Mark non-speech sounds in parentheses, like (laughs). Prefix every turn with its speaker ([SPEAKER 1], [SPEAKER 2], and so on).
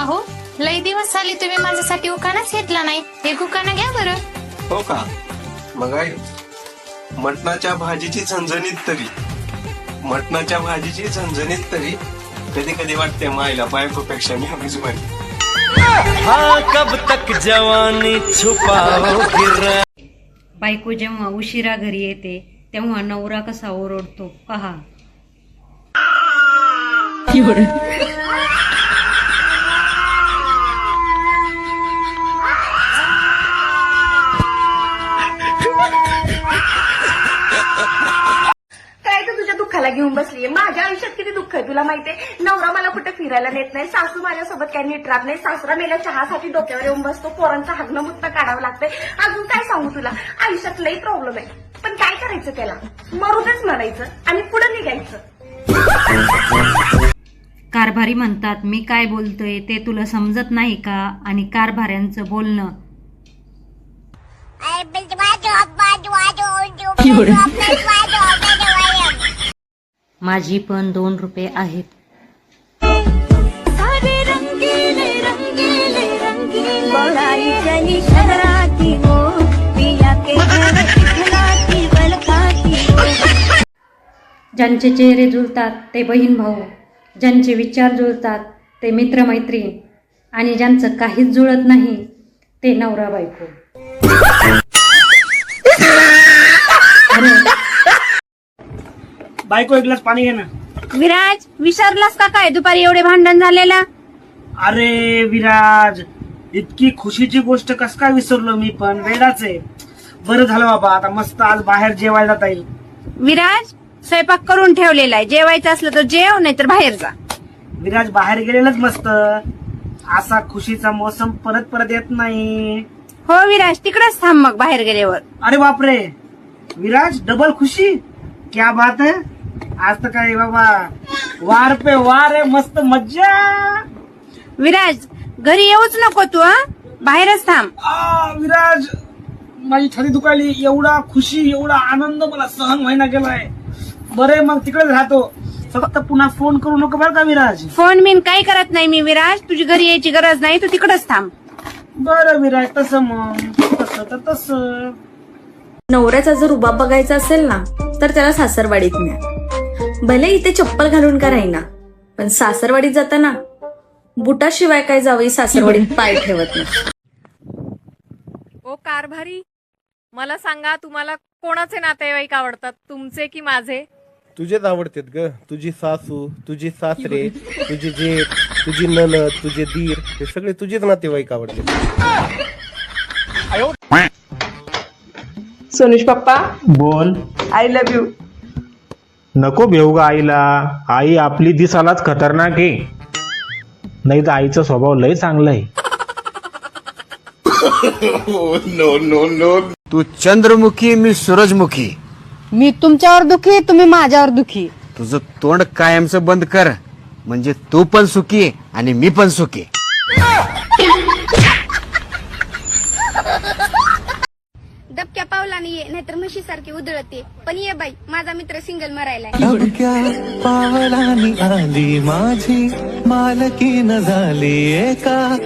[SPEAKER 1] अहो लई दिवस झाले तुम्ही माझ्यासाठी उकाणाच घेतला नाही. एक उकाणा घ्या बरं.
[SPEAKER 2] हो का? मग आई मटणाच्या भाजीची झणझणीत तरी. मटणाच्या भाजीची झणझणीत तरी कधी कधी वाटते मायला बायकोपेक्षा मी हवीच बरी.
[SPEAKER 3] हाँ कब तक जवानी छुपाओगे रे
[SPEAKER 4] बायको जेव्हा उशिरा घरी येते तेव्हा नवरा कसा ओरडतो पहा.
[SPEAKER 5] घेऊन बसलीये. माझ्या आयुष्यात किती दुःख आहे तुला माहितीये? नवरा मला कुठे फिरायला नेत नाही. सासू माझ्यासोबत काही नीट राहत नाही. सासरा मेल्या चहासाठी डोक्यावर येऊन बसतो. पोरांचं हागणं मुत्त काढावं लागतंय. अजून काय सांगू तुला? आयुष्यात लई प्रॉब्लेम आहे. पण काय करायचं त्याला? मरूदच म्हणायचं आणि पुढे निघायचं.
[SPEAKER 4] कारभारी म्हणतात मी काय बोलतोय ते तुला समजत नाही का? आणि कारभाऱ्यांचं बोलणं माझी पण दोन रुपये आहेत. ज्यांचे चेहरे जुळतात ते बहीण भाऊ. ज्यांचे विचार जुळतात ते मित्रमैत्रीण. आणि ज्यांचं काहीच जुळत नाही ते नवरा बायको.
[SPEAKER 6] बायको एक ग्लास पाणी घे ना.
[SPEAKER 7] विराज विसरलास का काय? दुपारी एवढे भांडण झालेला?
[SPEAKER 6] अरे विराज इतकी खुशीची गोष्ट कस काय विसरलो मी पण? वेळाच आहे. बरं झालं बाबा आता मस्त आज बाहेर जेवायला जाता येईल.
[SPEAKER 7] विराज स्वयंपाक करून ठेवलेला आहे. जेवायचं असलं तर जेव नाही तर बाहेर जा.
[SPEAKER 6] विराज बाहेर गेलेलंच मस्त. असा खुशीचा मोसम परत परत येत नाही.
[SPEAKER 7] हो विराज तिकडेच थांब मग बाहेर गेल्यावर.
[SPEAKER 6] अरे बापरे. विराज डबल खुशी? क्या बात है? आज तर काय बाबा वार पे वार आहे मस्त मज्जा.
[SPEAKER 7] विराज घरी येऊच नको तू हा? बाहेरच थांब.
[SPEAKER 6] आ, विराज माझी छाती दुखायली. एवढा खुशी एवढा आनंद मला सहन व्हायना गेलाय. बरे मग तिकडेच राहतो. फक्त पुन्हा फोन करू नको बरं का विराज?
[SPEAKER 7] फोन बिन काही करत नाही मी विराज. तुझी घरी यायची गरज नाही तू तिकडेच थांब.
[SPEAKER 6] बरं विराज तसं मग. तसं तर तसं.
[SPEAKER 8] नवऱ्याचा जर रुबाब बघायचा असेल ना तर त्याला सासरवाडीत न्या. भले इथे चप्पल घालून का राहीना पण सासरवाडीत जाताना बुटाशिवाय काय जावई सासरवाडीत (laughs) पाय ठेवत नाही.
[SPEAKER 9] ओ कारभारी मला सांगा तुम्हाला कोणाचे नातेवाईक आवडतात तुमचे की माझे?
[SPEAKER 10] तुझेच आवडतात ग. तुझी सासू तुझी सासरे तुझी जेठ तुझी ननद तुझे दीर हे सगळे तुझेच नातेवाईक आवडतात.
[SPEAKER 5] सोनुष पप्पा
[SPEAKER 11] बोल.
[SPEAKER 5] आय लव्ह यू
[SPEAKER 11] नको भेऊ ग आईला. आई आपली दिसालाच खतरनाक आहे. नाही तर आईचा स्वभाव लय चांगला आहे.
[SPEAKER 3] तू चंद्रमुखी मी सूरजमुखी.
[SPEAKER 7] मी तुमच्यावर दुखी तुम्ही माझ्यावर दुखी.
[SPEAKER 3] तुझं तोंड कायमचं बंद कर. म्हणजे तू पण सुखी आणि मी पण सुखी.
[SPEAKER 5] दबक्या ये नाहीतर म्हशीसारखी उधळते. पण ये बाई माझा मित्र सिंगल मरायलाय. मरायला
[SPEAKER 3] पावलानी आली माझी. मालकी न झाली एका